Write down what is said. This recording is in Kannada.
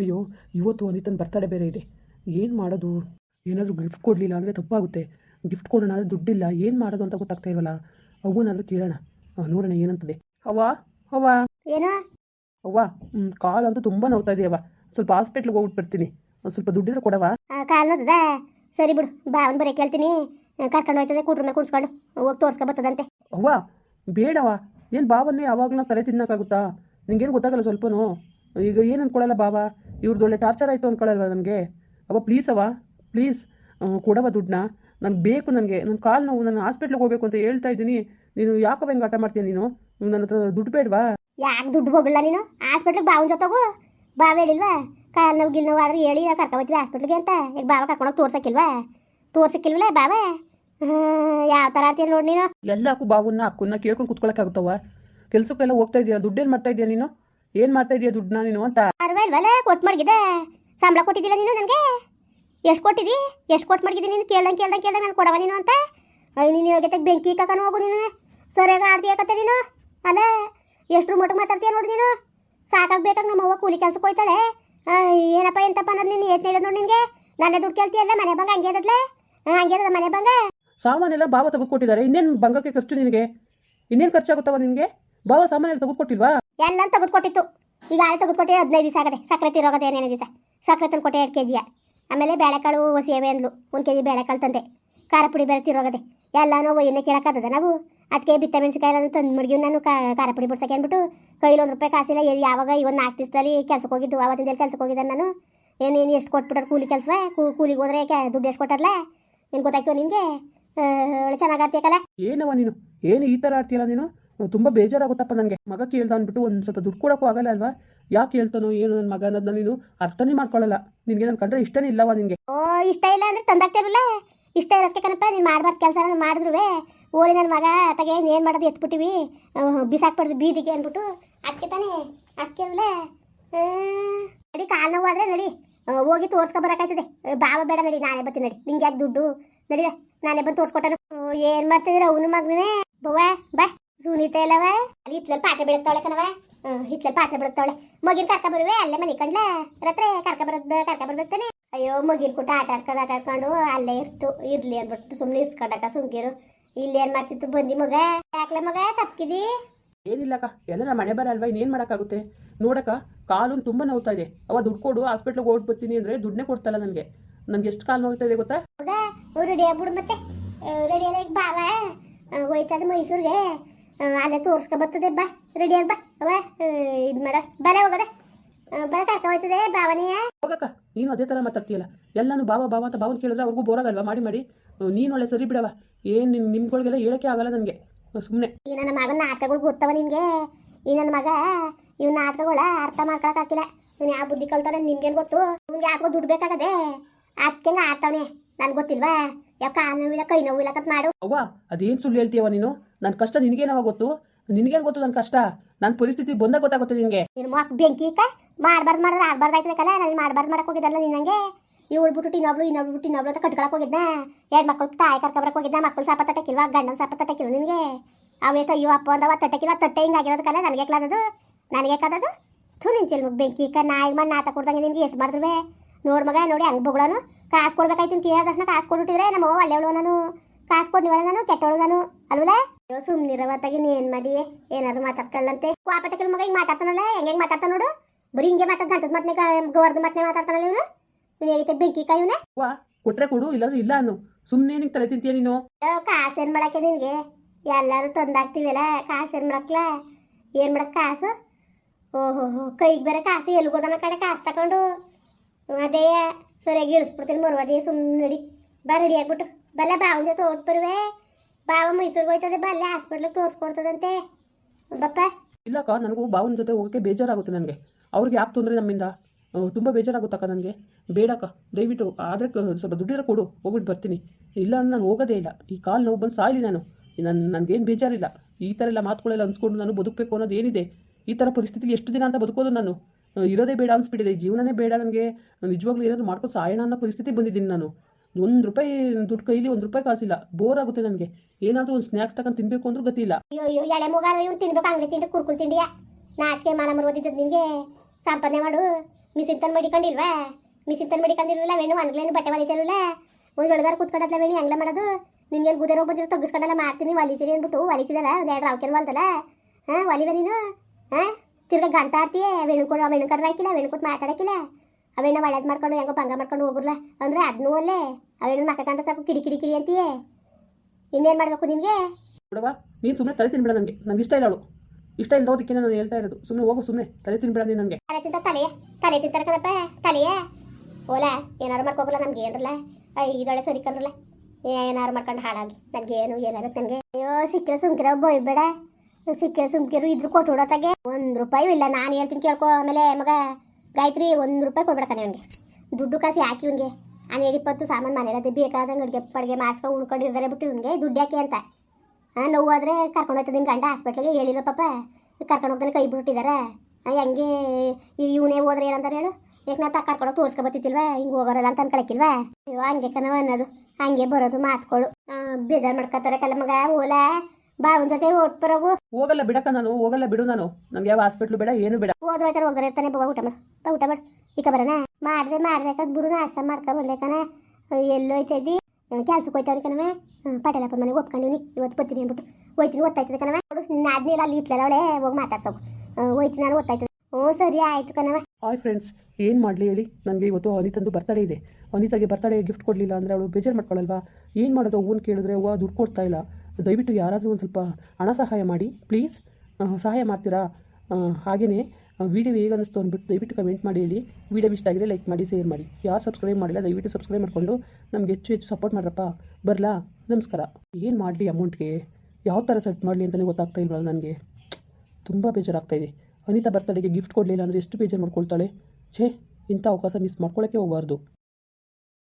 ಅಯ್ಯೋ ಇವತ್ತು ಅನಿತನ ಬರ್ತಡೆ ಬೇರೆ ಇದೆ. ಏನು ಮಾಡೋದು? ಏನಾದರೂ ಗಿಫ್ಟ್ ಕೊಡಲಿಲ್ಲ ಅಂದರೆ ತಪ್ಪಾಗುತ್ತೆ. ಗಿಫ್ಟ್ ಕೊಡೋಣ ಅಂದರೆ ದುಡ್ಡಿಲ್ಲ. ಏನು ಮಾಡೋದು ಅಂತ ಗೊತ್ತಾಗ್ತಾ ಇಲ್ವಲ್ಲ? ಅವ್ವನಾದರೂ ಕೇಳೋಣ. ನೋಡೋಣ ಏನಂತದೆ. ಅವ್ವ ಅವ್ವ. ಏನೋ? ಅವ್ವ ಕಾಲು ಅಂತೂ ತುಂಬ ನೋವ್ತಾ ಇದೆಯವ್ವ ಸ್ವಲ್ಪ ಹಾಸ್ಪಿಟ್ಲಿಗೆ ಹೋಗ್ಬಿಟ್ಟು ಬರ್ತೀನಿ ಒಂದು ಸ್ವಲ್ಪ ದುಡ್ಡಿದ್ರೆ ಕೊಡವಾ ಕಾಲು ನೋದದ ಸರಿ ಬಿಡು ಬಾ ಅವ್ನು ಬರೀ ಕೇಳ್ತೀನಿ. ಕರ್ಕೊಂಡು ಹೋಯ್ತದೆ ಕೂಟ್ರ ಮೇಲೆ ಕುಡ್ಸ್ಕೊಂಡು. ಹೋಗಿ ತೋರಿಸ್ಕೊ ಬರ್ತದಂತೆ. ಅವ್ವ ಬೇಡವ ಏನು ಬಾವನ್ನೇ ಯಾವಾಗಲೂ ತಲೆ ತಿನ್ನೋಕ್ಕಾಗುತ್ತಾ? ನಿಂಗೇನು ಗೊತ್ತಾಗಲ್ಲ ಸ್ವಲ್ಪನೂ. ಈಗ ಏನು ಅನ್ಕೊಳ್ಳಲ್ಲ ಬಾವ ಇವ್ರದ್ದು ಒಳ್ಳೆ ಟಾರ್ಚರ್ ಆಯಿತು ಅನ್ಕೊಳ್ಳಲ್ವ ನನಗೆ? ಅವ ಪ್ಲೀಸ್ ಅವ ಪ್ಲೀಸ್ ಕೊಡವ ದುಡ್ಡನ್ನ. ನನಗೆ ಬೇಕು ನನಗೆ. ನನ್ನ ಕಾಲು ನೋವು ನಾನು ಹಾಸ್ಪಿಟ್ಲಿಗೆ ಹೋಗ್ಬೇಕು ಅಂತ ಹೇಳ್ತಾ ಇದ್ದೀನಿ. ನೀನು ಯಾಕೋ ಹೆಂಗೆ ಆಟ ಮಾಡ್ತೀಯ ನೀನು? ನನ್ನ ಹತ್ರ ದುಡ್ಡು ಬೇಡವಾ? ಯಾಕೆ ದುಡ್ಡು ಹೋಗಲ್ಲ ನೀನು? ಹಾಸ್ಪಿಟ್ಲಿಗೆ ಬಾವು ಜೊತೆಗು? ಬಾವ ಹೇಳಿಲ್ವಾ? ಕಾಲು ನೋವು ಗಿಲ್ ನೋವು ಆದ್ರೆ ಹೇಳಿ ನಾವು ಕರ್ಕೊ ಹೋಗ್ತೀವಿ ಹಾಸ್ಪಿಟ್ಲಿಗೆ ಅಂತ. ಈಗ ಬಾವ ಕರ್ಕೊಂಡೋಗಿ ತೋರ್ಸಕ್ಕಿಲ್ವಾ? ತೋರ್ಸಕ್ಕಿಲ್ವಲ್ಲ ಬಾವ? ಯಾವ ಥರ ಆಡ್ತೀಯ ನೋಡಿ ನೀನು? ಎಲ್ಲಕ್ಕೂ ಬಾವನ್ನ ಅಕ್ಕನ್ನ ಕೇಳ್ಕೊಂಡು ಕುತ್ಕೊಳಕ್ಕಾಗುತ್ತವ ಕೆಲಸಕ್ಕೆಲ್ಲ ಹೋಗ್ತಾ ಇದೆಯಾ ದುಡ್ಡೇನು ಮಾಡ್ತಾ ಇದೆಯಾ ನೀನು? ಏನು ಮಾಡ್ತಾ ಇದೀಯ ದುಡ್ಡನ್ನ ನೀನು ಅಂತ? ಅರ್ವಲ್ವಲ್ಲ ಕೊಟ್ಟು ಮಡಗಿದೆ ಸಂಬಳ ಕೊಟ್ಟಿದ್ದಿಲ್ಲ ನೀನು ನನಗೆ? ಎಷ್ಟು ಕೊಟ್ಟಿದ್ದಿ ಎಷ್ಟು ಕೊಟ್ಟು ಮಡಗಿದ್ದಿ ನೀನು? ಕೇಳ್ದಂಗೆ ಕೇಳ್ದಂಗೆ ಕೇಳ್ದಂಗೆ ನಾನು ಕೊಡವ ನೀನು ಅಂತ? ಅಯ್ಯ ನೀನು ಯೋಗ್ಯತೆ ಬೆಂಕಿ ಕಾಕನ ಹೋಗು ನೀನು. ಸರಿಯಾಗಿ ಆಡ್ತೀಯ ಕತ್ತೆ ನೀನು. ಅಲ್ಲ ಎಷ್ಟು ಮಟ್ಟಿಗೆ ಮಾತಾಡ್ತೀಯ ನೋಡಿ ನೀನು. ಸಾಕಾಗ್ಬೇಕಾಗ ನಮ್ಮ ಅವ್ವ ಕೂಲಿ ಕೆಲಸಕ್ಕೆ ಹೋಯ್ತಾಳೆ. ಏನಪ್ಪ ಎಂತಪ್ಪ ಅನ್ನೋದು ನೀನು ಏತ್ನೇ ಇರೋದು ನೋಡಿ ನಿನಗೆ? ನಾನೇ ದುಡ್ಡು ಕೇಳ್ತೀಯಲ್ಲ ಮನೆ ಬಂಗ ಹಂಗೆ ಇರೋದ್ಲೆ ಹಂಗೆ ಇರೋದ ಮನೆ ಬಂಗ? ಸಾಮಾನೆಲ್ಲ ಭಾವ ತೆಗೆದುಕೊಟ್ಟಿದ್ದಾರೆ ಇನ್ನೇನು ಬಂಗಕ್ಕೆ ಖರ್ಚು ನಿನಗೆ? ಇನ್ನೇನು ಖರ್ಚಾಗುತ್ತವ ನಿನಗೆ? ಭಾವ ಸಾಮಾನೆಲ್ಲ ತೆಗೆದುಕೊಟ್ಟಿಲ್ವಾ ಎಲ್ಲ ತೆಗೆದುಕೊಟ್ಟಿತ್ತು. ಈಗ ಆಳೆ ತೆಗೆದುಕೊಟ್ಟೆ ಹದಿನೈದು ದಿವಸ ಆಗದೆ. ಸಕ್ಕರೆ ತಿರೋಗದೆ ಏನೇನು ದಿವಸ. ಸಕ್ಕರೆ ತಂದು ಕೊಟ್ಟೆ ಎರಡು ಕೆ ಜಿಯ ಆಮೇಲೆ ಬೇಳೆಕಾಳು ಸೇವೆ ಅಂದ್ಲು. ಒಂದು ಕೆ ಜಿ ಬೇಳೆಕಾಳು ತಂದೆ. ಖಾರ ಪುಡಿ ಬೇರೆ ತಿರೋಗದೆ ಎಲ್ಲನೂ ಒಯ್ಯನ್ನೇ ಕೇಳೋಕ್ಕಾಗದ ನಾವು. ಅದಕ್ಕೆ ಬಿತ್ತ ಮೆಣಸಿಕಾಯಿ ತಂದು ಮಡ್ಗಿವ್ ನಾನು ಖಾರ ಪುಡಿ ಬಿಡ್ಸಕ್ಕೆ ಅಂದ್ಬಿಟ್ಟು ಕೈಲಿ ಒಂದು ರೂಪಾಯಿ ಕಾಸಿಲ್ಲ. ಎಲ್ಲಿ ಯಾವಾಗ ಇವತ್ತು ನಾಲ್ಕು ದಿವಸದಲ್ಲಿ ಕೆಲ್ಸಕ್ಕೆ ಹೋಗಿದ್ದು. ಆವತ್ತಿಂದ ಕೆಲ್ಸಕ್ಕೆ ಹೋಗಿದ್ದೆ ನಾನು. ಏನೇನು ಎಷ್ಟು ಕೊಟ್ಬಿಟ್ಟಾರೆ ಕೂಲಿ ಕೆಲಸವೇ? ಕೂಲಿಗೆ ಹೋದ್ರೆ ದುಡ್ಡು ಎಷ್ಟು ಕೊಟ್ಟಾರಲ್ಲ ಏನು ಗೊತ್ತಾಯ್ತು ನಿಮಗೆ? ಒಳ್ಳೆ ಚೆನ್ನಾಗಿ ಆಡ್ತೀಯಕಲ್ಲ ಏನವ ನೀನು? ಏನು ಈ ಥರ ಆಡ್ತೀಯಲ್ಲ ನೀನು? ತುಂಬ ಬೇಜಾರಾಗುತ್ತಪ್ಪ ನನಗೆ ಮಗ ಕೇಳ್ದ ಅಂದ್ಬಿಟ್ಟು ಒಂದು ಸ್ವಲ್ಪ ದುಡ್ಡು ಕೊಡೋಕ್ಕೂ ಆಗಲ್ಲ ಅಲ್ವಾ? ಯಾಕೆ ಹೇಳ್ತಾನೋ ಏನು ನನ್ನ ಮಗ ಅನ್ನೋದನ್ನ ನೀನು ಅರ್ಥನೇ ಮಾಡ್ಕೊಳ್ಳಲ್ಲ ನಿನಗೆ ನನ್ನ ಕಂಡ್ರೆ ಇಷ್ಟನೇ ಇಲ್ಲವ ನಿನಗೆ ಓ, ಇಷ್ಟ ಇಲ್ಲ ಅಂದ್ರೆ ತಂದಾಗ್ತಿರಲ್ಲ ಇಷ್ಟ ಇರೋದಕ್ಕೆ ಕಣಪ್ಪ, ನೀನು ಮಾಡಬಾರ್ದು ಕೆಲಸ ಮಾಡಿದ್ರು ಓಲಿ ನನ್ನ ಮಗ ಅತ್ತಗೆ ಏನು ಮಾಡೋದು ಎತ್ಬಿಟ್ಟಿವಿ. ಬಿಸಾಕ್ಬಾರ್ದು ಬೀದಿಗೆ ಅಂದ್ಬಿಟ್ಟು. ಅದಕ್ಕೆ ತಾನೇ ಅದಕ್ಕೆ ನಡಿ, ಕಾಲು ನೋವು ಆದ್ರೆ ನಡಿ. ಹೋಗಿ ತೋರ್ಸ್ಕೊ ಬರೋಕಾಯ್ತದೆ ಬಾವ ಬೇಡ ನಡಿ, ನಾನೇ ಬರ್ತೀನಿ ನಡಿ. ನಿಂಗೆ ಯಾಕೆ ದುಡ್ಡು? ನಡಿದೆ ನಾನೇ ಬಂದು ತೋರಿಸ್ಕೊಟ್ಟಾನು. ಏನು ಮಾಡ್ತಿದ್ದೀರ, ಅವನು ಮಗನೇ ಬವ್ವ, ಬಾ. ಸುನೀತ ಇಲ್ಲವ ಅಲ್ಲಿ ಹಿತ್ಲಲ್ಲಿ ಪಾತ್ರೆ ಬೀಳ್ತಾವಳೆ ಕಣವ ಹಿತ್ಲಲ್ಲಿ ಪಾತ್ರೆ ಬೀಳ್ತಾವಳೆ ಮಗಿನ ಕರ್ಕ ಬರುವೆ ಅಲ್ಲೇ ಮನೆ ಕಂಡ್ಲ ರಾತ್ರಿ ಕರ್ಕ ಬರೋದು ಕರ್ಕ ಬರ್ಬೇಕಾನೆ. ಅಯ್ಯೋ ಮಗಿನ ಕೂಟ ಆಟ ಆಡ್ಕೊಂಡು ಆಟ ಆಡ್ಕೊಂಡು ಅಲ್ಲೇ ಇರ್ತು. ಇರ್ಲಿ ಅಂದ್ಬಿಟ್ಟು ಸುಮ್ಮನೆ ಇಸ್ಕೊಂಡಕ್ಕ ಸುಮ್ಕಿರು. ಇಲ್ಲಿ ಏನ್ ಮಾಡ್ತಿತ್ತು ಬಂದಿ ಮಗ? ಯಾಕ್ಲ ಮಗ ಸಪ್ಕಿದಿ? ಏನಿಲ್ಲಕ್ಕ ಎಲ್ಲ ನಮ್ಮ ಮನೆ ಬರಲ್ವಾ ಇನ್ನೇನ್ ಮಾಡೋಕ್ಕಾಗುತ್ತೆ? ನೋಡಕ್ಕ ಕಾಲು ತುಂಬ ನೋವ್ತಾ ಇದೆ. ಅವ ದುಡ್ಡು ಕೊಡು ಹಾಸ್ಪಿಟ್ಲಿಗೆ ಹೋಗಿ ಬರ್ತೀನಿ ಅಂದ್ರೆ ದುಡ್ಡನ್ನೇ ಕೊಡ್ತಲ್ಲ ನನಗೆ. ನನಗೆ ಎಷ್ಟು ಕಾಲು ನೋವ್ತಾ ಇದೆ ಗೊತ್ತಾ? ಮಗ ರೆಡಿ ಆಗ್ಬಿಡು ಮತ್ತೆ. ರೆಡಿ ಬಾವ. ಹೋಯ್ತದ ಮೈಸೂರಿಗೆ. ಅಲ್ಲೇ ತೋರ್ಸ್ಕೊ ಬರ್ತದೆ ಬಾ ರೆಡಿ ಆಗಿ ಬಾ ಅವ ಇದು ಮಾಡ ಬಲೆ ಹೋಗದೆ. ಬಲ ಕರ್ಕ ಹೋಯ್ತದೆ ಬಾವನೆಯ ಹೋಗಕ್ಕ ನೀನು ಅದೇ ಥರ ಮಾತಾಡ್ತೀಯಲ್ಲ? ಎಲ್ಲಾನು ಬಾವ ಬಾವ ಅಂತ ಬಾವನ್ ಕೇಳಿದ್ರೆ ಅವ್ರಿಗೂ ಬೋರಾಗಲ್ವಾ ಮಾಡಿ ಮಾಡಿ. ನೀನು ಒಳ್ಳೆ ಸರಿ ಬಿಡವ ಏನು ನಿನ್ನ ನಿಮ್ಗಳಿಗೆಲ್ಲ ಹೇಳಕ್ಕೆ ಆಗಲ್ಲ ನನಗೆ. ಸುಮ್ಮನೆ ಈ ನನ್ನ ಮಗನ ನಾಟಕಗಳು ಗೊತ್ತವ ನಿಮಗೆ ಈ ನನ್ನ ಮಗ ಇವ್ ನಾಟಕಗಳ ಅರ್ಥ ಮಾಡ್ಕೊಳಕ್ ಹಾಕಿಲ್ಲ. ಇವ್ನು ಯಾವ ಬುದ್ಧಿ ಕಲ್ತಾನೆ ನಿಮ್ಗೇನು ಗೊತ್ತು? ನಿಮ್ಗೆ ಯಾಕೋ ದುಡ್ಡು ಬೇಕಾಗದೆ. ಅದಕ್ಕೆ ಆಡ್ತಾವನೆ. ನನ್ಗೆ ಗೊತ್ತಿಲ್ವಾ? ಯಾವ ಕಾಲು ನೋವಿಲ್ಲ ಕೈ ನೋವಿಲ್ಲ ಕತ್ ಮಾಡು. ಅವ್ವ ಅದೇನು ಸುಳ್ಳು ಹೇಳ್ತೀಯವ ನೀನು? ನನ್ನ ಕಷ್ಟ ನಿನಗೇನವ ಗೊತ್ತು? ನಿನಗೇನು ಗೊತ್ತು ನನ್ನ ಕಷ್ಟ? ನನ್ನ ಪರಿಸ್ಥಿತಿ ಬಂದಾಗ ಗೊತ್ತಾಗುತ್ತೆ ನಿನಗೆ. ಬೆಂಕಿ ಮಾಡಬಾರ್ದು ಮಾಡ್ಬಾರ್ದು ಮಾಡಿದ್ರೆ ಆಗ್ಬಾರ್ದು ಆಯ್ತದಕ್ಕಲ್ಲ ನಾನು ಮಾಡ್ಬಾರ್ದು ಮಾಡಕ್ಕೆ ಹೋಗಿದ್ದಲ್ಲ ನಿನ್ನಂಗೆ ಈ ಬಿಟ್ಟು ಇನ್ನೊಬ್ಳು ಇನ್ನೊಬ್ಳು ಬಿಟ್ಟು ಇನ್ನೊಬ್ಳು ಅಂತ ಕಟ್ಕೊಳಕ್ ಹೋಗಿದ್ದ ಎರಡು ಮಕ್ಕಳು ತಾಯಿ ಕರ್ಕೊಬರಕ್ ಹೋಗಿದ್ದೆ ಮಕ್ಕಳು ಸಾಪ ತಟ್ಟಕ್ಕಿಲ್ವಾ ಗಂಡನ ಸಾಪ ತಟ್ಟಕ್ಕಿಲ್ವ ನಿನಗೆ? ಅವು ಎಷ್ಟು ಅಯ್ಯೋ ಅಪ್ಪ ಅಂದವ ತಟ್ಟಕ್ಕಿಲ್ವ ತಟ್ಟೆ ಹಿಂಗೆ ಆಗಿರೋದಕ್ಕಲ್ಲ ನನಗೆ ಕಲದದು ನನಗೆ ಕದದು ಥೂ ನಿನ್ ಚಿಲ್ಮಗ್ ಬೆಂಕಿ ಕ ನಾಯಿ ಮಣ್ಣು ನಾತ ಕೊಡ್ದಂಗೆ ನಿನಗೆ ಎಷ್ಟು ಮಾಡಿದ್ರುವೆ ನೋಡಿ ಮಗ, ನೋಡಿ ಹಂಗೆ ಬೊಗಳನು. ಕಾಸು ಕೊಡ್ಬೇಕಾಯ್ತು ಕೇಳಿದ ತಕ್ಷಣ ಕಾಸು ಕೊಟ್ಬಿಟ್ಟಿದ್ರೆ ನಮ್ಮ ಒಳ್ಳೆ ಒಳ್ಳೆಯವಳು ನಾನು ಕಾಸು ಕೊಡ್ನಿವಲ್ಲ ನಾನು ಕೆಟ್ಟೋಳು ನಾನು ಅಲ್ವಲ್ಲ ಅಯ್ಯೋ ಸುಮ್ಮನಿರವತ್ತಾಗಿ ನೀ ಏನು ಮಾಡಿ ಏನಾದ್ರು ಮಾತಾಡ್ಕೊಳ್ಳಂತೆ ವಾಪತಕ್ಕೆ ಮಗ ಹಿಂಗೆ ಮಾತಾಡ್ತಾನಲ್ಲ ಹೆಂಗೆ ಹೆಂಗೆ ಮಾತಾಡ್ತಾನ ನೋಡು. ಬರೀ ಹಿಂಗೆ ಮಾತಾಡ್ ಗಂಟದ ಮತ್ತೆ ಗವರ್ದು ಮತ್ತೆ ಮಾತಾಡ್ತಾನಲ್ಲ ಇವನು. ನೀನು ಹೇಗಿತ್ತೆ ಬೆಂಕಿ ಕಾಯಿ ಇವನೇ? ವಾ ಕೊಟ್ರೆ ಕೊಡು ಇಲ್ಲಾದ್ರೂ ಇಲ್ಲ ಅನ್ನು. ಸುಮ್ಮನೆ ನಿಂಗೆ ತಲೆ ತಿಂತೀಯ ನೀನು? ಕಾಸು ಏನು ಮಾಡಕ್ಕೆ ನಿನಗೆ? ಎಲ್ಲರೂ ತಂದಾಗ್ತೀವಲ್ಲ ಕಾಸು ಏನು ಮಾಡಕ್ಲ? ಏನು ಮಾಡಕ್ಕೆ ಕಾಸು? ಓಹೋ ಕೈಗೆ ಬೇರೆ ಕಾಸು ಎಲ್ಗೋದನ ಕಡೆ ಕಾಸು ತಗೊಂಡು ಅದೇ ಸರಿಯಾಗಿ ಇಳಿಸ್ಬಿಡ್ತೀನಿ ಮರುವದೇ ಸುಮ್ಮನೆ ನಡಿ. ಬಾ ರೆಡಿ ಆಗ್ಬಿಟ್ಟು. ಬಲ್ಲ ಬಾವನ ಜೊತೆ ಓಟ್ ಬರುವೆ ಬಾವ ಮೈಸೂರಿಗೆ ಹೋಯ್ತದೆ ಬಾ ಅಲ್ಲೇ ತೋರಿಸ್ಕೊಡ್ತದಂತೆ. ಬಪ್ಪ. ಇಲ್ಲಕ್ಕ, ನನಗೂ ಬಾವನ ಜೊತೆ ಹೋಗೋಕ್ಕೆ ಬೇಜಾರಾಗುತ್ತೆ ನನಗೆ. ಅವ್ರಿಗೆ ಯಾಕೆ ತೊಂದರೆ ನಮ್ಮಿಂದ? ತುಂಬ ಬೇಜಾರಾಗುತ್ತಕ್ಕ ನನಗೆ. ಬೇಡಕ್ಕ, ದಯವಿಟ್ಟು, ಆದರೆ ಸ್ವಲ್ಪ ದುಡ್ಡಿದ್ರೆ ಕೊಡು, ಹೋಗ್ಬಿಟ್ಟು ಬರ್ತೀನಿ. ಇಲ್ಲ ಅಂದ್ರೆ ನಾನು ಹೋಗೋದೇ ಇಲ್ಲ. ಈ ಕಾಲು ನೋವು ಬಂದು ಸಾಯಲಿ ನಾನು. ನನ್ನ ನನಗೇನು ಬೇಜಾರಿಲ್ಲ. ಈ ಥರ ಎಲ್ಲ ಮಾತುಗಳೆಲ್ಲ ಅನ್ಸ್ಕೊಂಡು ನಾನು ಬದುಕಬೇಕು ಅನ್ನೋದು ಏನಿದೆ? ಈ ಥರ ಪರಿಸ್ಥಿತಿಲಿ ಎಷ್ಟು ದಿನ ಅಂತ ಬದುಕೋದು ನಾನು? ಇರೋದೇ ಬೇಡ ಅನ್ಸ್ಬಿಟ್ಟಿದೆ. ಜೀವನನೇ ಬೇಡ ನನಗೆ. ನಿಜವಾಗ್ಲೂ ಏನಾದರೂ ಮಾಡ್ಕೊಂಡು ಸಾಯೋಣ ಅನ್ನೋ ಪರಿಸ್ಥಿತಿ ಬಂದಿದ್ದೀನಿ ನಾನು. ಒಂದು ರೂಪಾಯಿ ದುಡ್ಡು ಕೈಲಿ ಒಂದು ರೂಪಾಯಿ ಕಾಸಿಲ್ಲ. ಬೋರ್ ಆಗುತ್ತೆ ನನಗೆ. ಏನಾದರೂ ಒಂದು ಸ್ನ್ಯಾಕ್ಸ್ ತಗೊಂಡು ತಿನ್ಬೇಕು ಅಂದ್ರೂ ಗೊತ್ತಿಲ್ಲ ಅಯ್ಯೋ ಅಯ್ಯೋ, ಎಳೆ ಮುಗಾರ ಇವ್ನು ತಿನ್ಬೇಕು, ಅಂಗಡಿ ತಿಂಡಿ, ಕುರ್ಕುಲ್ ತಿಂಡಿಯ ನಾಚಿಕೆ ಮಾನ ಮರುವುದಿದ್ದದು ನಿನಗೆ ಸಂಪಾದನೆ ಮಾಡು. ಮಿಸಿನ್ ತಂದು ಮಡಿಕೊಂಡಿಲ್ವಾ? ಮಿಸಿನ್ ತಂದು ಮಡಿಕೊಂಡಿಲ್ವಲ್ಲ ವೇಣು? ಒಣಗ್ಲೇನು ಬಟ್ಟೆ ಹೊಲಿತಿರಲ್ಲ ಒಂದು ಒಳಗಾರ ಕೂತ್ಕೊಂಡಲ್ಲ ವೇಣಿ, ಹೆಂಗ್ಲ ಮಾಡೋದು? ನಿನ್ಗೇನು ಗುದರ ಬಂದಿರೋ ತಗ್ಗಿಸ್ಕೊಂಡಲ್ಲ ಮಾಡ್ತೀನಿ ಹೊಲಿತೀರಿ ಅಂದ್ಬಿಟ್ಟು. ಹೊಲಿತಿದಲ್ಲ ಒಂದು ಎರಡು ರಾವ್ಕೇರ್ ಹೊಲ್ದಲ್ಲ ಹಾಂ ಹೊಲಿವ ನೀನು? ಹಾಂ, ತಿರ್ಗಾ ಗಂಟ ಆಡ್ತೀಯ ವೇಣು ಕೊಡು ವೇಣು ಕಡ್ರ ಹಾಕಿಲ್ಲ, ವೇಣು ಕೊಟ್ಟು ಮಾತಾಡಕ್ಕಿಲ್ಲ? ಅವೇನ ಒಳ್ಳೇದು ಮಾಡ್ಕೊಂಡು ಹೆಂಗೋ ಭಂಗ ಮಾಡ್ಕೊಂಡು ಹೋಗ್ರಲ್ಲ ಅಂದ್ರೆ ಅದನ್ನೂ ಅಲ್ಲೇ. ಅವೇನು ಮಕ್ಕ ಕಂಡ ಸಾಕು ಕಿಡಿ ಕಿಡಿ ಕಿಡಿ ಅಂತೀಯೇ. ಇನ್ನೇನು ಮಾಡಬೇಕು ನಿನಗೆ ನೋಡವ್ವ ನೀನು ಸುಮ್ಮನೆ ತಲೆ ತಿನ್ಬೇಡ ನನಗೆ ನನಗೆ ಇಷ್ಟ ಇಲ್ಲ ಅವಳು. ಇಷ್ಟ ಇಲ್ಲದೋದಕ್ಕೆ ನಾನು ಹೇಳ್ತಾ ಇರೋದು. ಸುಮ್ಮನೆ ಹೋಗು ಸುಮ್ಮನೆ ತಲೆ ತಿನ್ಬೇಡ ನೀನು ನನಗೆ ತಲೆ ತಿಂತ ತಲೆ ತಲೆ ತಿಂತಾರ ಕಣಪ್ಪ ತಲೆಯ? ಓಲ ಏನಾರು ಮಾಡ್ಕೋಗಲ್ಲ ನಮ್ಗೆ ಏನ್ರಲ್ಲ. ಐ ಇದೊಳೆ ಸರಿ ಕಂದ್ರಲ್ಲ ಏನಾರು ಮಾಡ್ಕೊಂಡು ಹಾಳಾಗಿ. ನನಗೆ ಏನು ಏನಾಗತ್ತೆ ನನಗೆ? ಅಯ್ಯೋ ಸಿಕ್ಕರೆ ಸುಮ್ಕಿರ ಬೈಬೇಡ ಸಿಕ್ಕರೆ ಸುಮ್ಕಿರು ಇದ್ರು ಕೊಟ್ಟು ಬಿಡೋತ್ತಾಗೆ ಒಂದು ರೂಪಾಯಿ ಇಲ್ಲ ನಾನು ಹೇಳ್ತೀನಿ ಕೇಳ್ಕೊ. ಆಮೇಲೆ ಮಗ ಗಾಯತ್ರಿ, ಒಂದು ರೂಪಾಯಿ ಕೊಡ್ಬೇಡ ಕಣೆ ಅವನಿಗೆ. ದುಡ್ಡು ಕಾಸು ಹಾಕಿ ಇವ್ನಿಗೆ. ಹನ್ನೆರಡು ಇಪ್ಪತ್ತು ಸಾಮಾನು ಮನೇಲಿ ಬೇಕಾದಂಗೆ ಅಡುಗೆ ಪಡ್ಗೆ ಮಾಡಿಸ್ಕೊಂಡು ಉಣ್ಕೊಂಡಿರ್ತಾರೆ ಬಿಟ್ಟು ಇವನಿಗೆ ದುಡ್ಡು ಯಾಕೆ ಅಂತ. ನೋವು ಆದರೆ ಕರ್ಕೊಂಡು ಹೋಗ್ತದೆ ನಿನ್ನ ಗಂಡ ಹಾಸ್ಪಿಟ್ಲಿಗೆ, ಹೇಳಿರೋ ಪಾಪ. ಕರ್ಕೊಂಡು ಹೋಗ್ತಾನೆ ಕೈ ಬಿಟ್ಟಿದ್ದಾರೆ ಹೆಂಗೆ ಇವನೇ ಹೋದ್ರೆ ಏನಂತಾರೆ ಹೇಳು? ಯಾಕೆ ನಾ ತ ಕರ್ಕೊಂಡು ತೋರ್ಸ್ಕೊಬತ್ತಿಲ್ವಾ ಹಿಂಗೆ ಹೋಗೋರಲ್ಲ ಅಂತ ಅನ್ಕೊಳಕ್ಕಿಲ್ವಾ? ಅಯ್ಯೋ, ಹಂಗೆ ಕನವ ಅನ್ನೋದು. ಹಂಗೆ ಬರೋದು ಮಾತ್ಕೊಳ್ಳು ಬೇಜಾರು ಮಾಡ್ಕೊತಾರೆ ಕಲ್ಲ ಮಗ, ಓಲ. ಬಾವನ ಜೊತೆ ಓಟ್ ಬರೋಗು. ಹೋಗಲ್ಲ ಬಿಡಕ್ಕ ನಾನು ಹೋಗಲ್ಲ ಬಿಡು ನಾನು. ನನಗೆ ಯಾವ ಹಾಸ್ಪಿಟ್ಲು ಬೇಡ ಏನು ಬೇಡ. ಹೋದ್ರೆ ಹೋಯ್ತಾರೆ ಹೋಗ್ತಾರೆ ಇರ್ತಾನೆ ಬಾ ಊಟ ಮಾಡು. ಬಾ ಊಟ ಮಾಡು. ಈಗ ಬರೋಣ? ಮಾಡಿದೆ ಮಾಡ್ದೆ ಬಿಡು ನಾಷ್ಟ ಮಾಡ್ಕೊ ಬಂದೆ ಎಲ್ಲೋ ಹೋಯ್ತಾ ಇದ್ದಿ ಕೆಲ್ಸಕ್ಕೆ ಹೋಯ್ತಾವ್ರಿ ಕಣವೆ. ಪಟೇಲಪ್ಪ ಮನೆಗೆ ಒಪ್ಕೊಂಡಿವ್ನಿ ಇವತ್ತು ಬತ್ತೀನಿ ಅಂದ್ಬಿಟ್ಟು. ಹೋಯ್ತೀನಿ ಓದ್ತಾಯ್ತದೆ ಕಣವೆ. ನೋಡು ಆದ್ಮೇಲೆ ಅಲ್ಲಿ ಇತ್ತಲ್ಲ ಅವಳೆ ಹೋಗಿ ಮಾತಾಡ್ಸೋಕು ಹೋಯ್ತು ನಾನು ಓದ್ತಾಯ್ತದೆ. ಓ ಸರಿ ಆಯ್ತು ಕಣವ. ಹಾಯ್ ಫ್ರೆಂಡ್ಸ್ ಏನು ಮಾಡಲಿ ಹೇಳಿ? ನನಗೆ ಇವತ್ತು ಅನಿತಂದು ಬರ್ತಡೇ ಇದೆ. ಅನಿತಾಗೆ ಬರ್ತಡೇ ಗಿಫ್ಟ್ ಕೊಡಲಿಲ್ಲ ಅಂದರೆ ಅವಳು ಬೇಜಾರು ಮಾಡ್ಕೊಳ್ಳಲ್ವಾ ಏನು ಮಾಡೋದು ಹೂವನ್ನು ಕೇಳಿದ್ರೆ ಹೂವು ದುಡ್ಡು ಕೊಡ್ತಾ ಇಲ್ಲ. ದಯವಿಟ್ಟು ಯಾರಾದರೂ ಒಂದು ಸ್ವಲ್ಪ ಹಣ ಸಹಾಯ ಮಾಡಿ ಪ್ಲೀಸ್ ಸಹಾಯ ಮಾಡ್ತೀರಾ? ಹಾಗೆಯೇ ವಿಡಿಯೋ ಹೇಗೆ ಅನ್ನಿಸ್ತು ಅಂದ್ಬಿಟ್ಟು ದಯವಿಟ್ಟು ಕಮೆಂಟ್ ಮಾಡಿ ಹೇಳಿ. ವೀಡಿಯೋ ಇಷ್ಟ ಆಗಿದೆ ಲೈಕ್ ಮಾಡಿ ಶೇರ್ ಮಾಡಿ. ಯಾರು ಸಬ್ಸ್ಕ್ರೈಬ್ ಮಾಡಿಲ್ಲ, ದಯವಿಟ್ಟು ಸಬ್ಸ್ಕ್ರೈಬ್ ಮಾಡಿಕೊಂಡು ನಮ್ಗೆ ಹೆಚ್ಚು ಹೆಚ್ಚು ಸಪೋರ್ಟ್ ಮಾಡ್ರಪ್ಪ. ಬರಲಾ? ನಮಸ್ಕಾರ. ಏನು ಮಾಡಲಿ ಅಮೌಂಟ್ಗೆ ಯಾವ ಥರ ಸೆಟ್ ಮಾಡಲಿ ಅಂತಲೇ ಗೊತ್ತಾಗ್ತಾ ಇಲ್ವಲ್ಲ ನನಗೆ? ತುಂಬ ಬೇಜಾರಾಗ್ತಾ ಇದೆ. ಅನಿತಾ ಬರ್ತಡೆಗೆ ಗಿಫ್ಟ್ ಕೊಡಲಿಲ್ಲ ಅಂದರೆ ಎಷ್ಟು ಬೇಜಾರು ಮಾಡ್ಕೊಳ್ತಾಳೆ? ಛೇ, ಇಂಥ ಅವಕಾಶ ಮಿಸ್ ಮಾಡ್ಕೊಳ್ಳೋಕ್ಕೆ ಹೋಗಬಾರ್ದು.